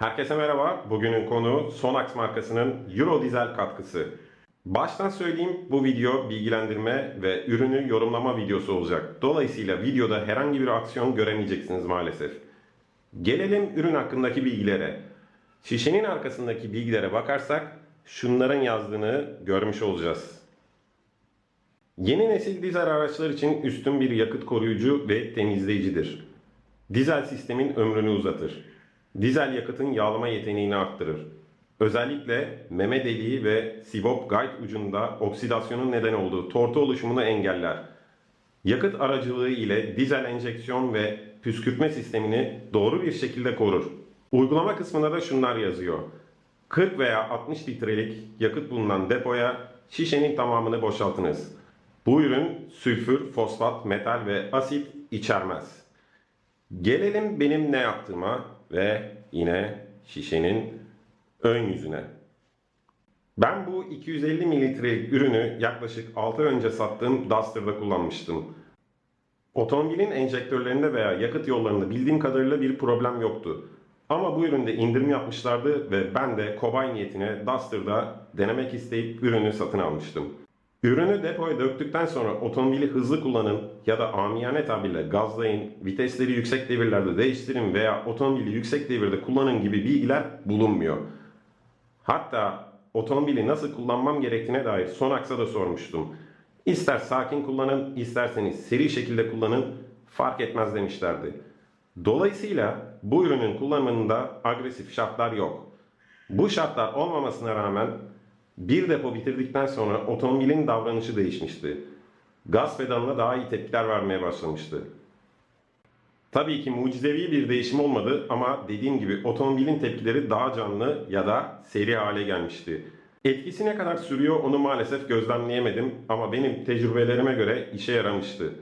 Herkese merhaba. Bugünün konu Sonax markasının Euro Dizel katkısı. Baştan söyleyeyim bu video bilgilendirme ve ürünü yorumlama videosu olacak. Dolayısıyla videoda herhangi bir aksiyon göremeyeceksiniz maalesef. Gelelim ürün hakkındaki bilgilere. Şişenin arkasındaki bilgilere bakarsak şunların yazdığını görmüş olacağız. Yeni nesil dizel araçlar için üstün bir yakıt koruyucu ve temizleyicidir. Dizel sistemin ömrünü uzatır. Dizel yakıtın yağlama yeteneğini arttırır. Özellikle meme deliği ve sibop guide ucunda oksidasyonun neden olduğu tortu oluşumunu engeller. Yakıt aracılığı ile dizel enjeksiyon ve püskürtme sistemini doğru bir şekilde korur. Uygulama kısmında da şunlar yazıyor. 40 veya 60 litrelik yakıt bulunan depoya şişenin tamamını boşaltınız. Bu ürün sülfür, fosfat, metal ve asit içermez. Gelelim benim ne yaptığıma ve yine şişenin ön yüzüne. Ben bu 250 mililitrelik ürünü yaklaşık 6 ay önce sattığım Duster'da kullanmıştım. Otomobilin enjektörlerinde veya yakıt yollarında bildiğim kadarıyla bir problem yoktu. Ama bu üründe indirim yapmışlardı ve ben de kobay niyetine Duster'da denemek isteyip ürünü satın almıştım. Ürünü depoya döktükten sonra otomobili hızlı kullanın ya da amiyane tabirle gazlayın, vitesleri yüksek devirlerde değiştirin veya otomobili yüksek devirde kullanın gibi bilgiler bulunmuyor. Hatta otomobili nasıl kullanmam gerektiğine dair Sonax'a da sormuştum. İster sakin kullanın, isterseniz seri şekilde kullanın, fark etmez demişlerdi. Dolayısıyla bu ürünün kullanımında agresif şartlar yok. Bu şartlar olmamasına rağmen bir depo bitirdikten sonra otomobilin davranışı değişmişti. Gaz pedalına daha iyi tepkiler vermeye başlamıştı. Tabii ki mucizevi bir değişim olmadı ama dediğim gibi otomobilin tepkileri daha canlı ya da seri hale gelmişti. Etkisi ne kadar sürüyor onu maalesef gözlemleyemedim ama benim tecrübelerime göre işe yaramıştı.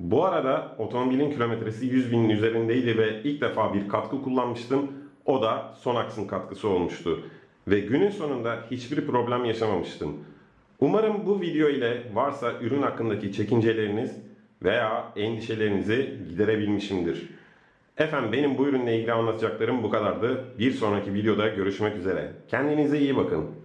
Bu arada otomobilin kilometresi 100 binin üzerindeydi ve ilk defa bir katkı kullanmıştım. O da Sonax'ın katkısı olmuştu. Ve günün sonunda hiçbir problem yaşamamıştım. Umarım bu video ile varsa ürün hakkındaki çekinceleriniz veya endişelerinizi giderebilmişimdir. Efendim benim bu ürünle ilgili anlatacaklarım bu kadardı. Bir sonraki videoda görüşmek üzere. Kendinize iyi bakın.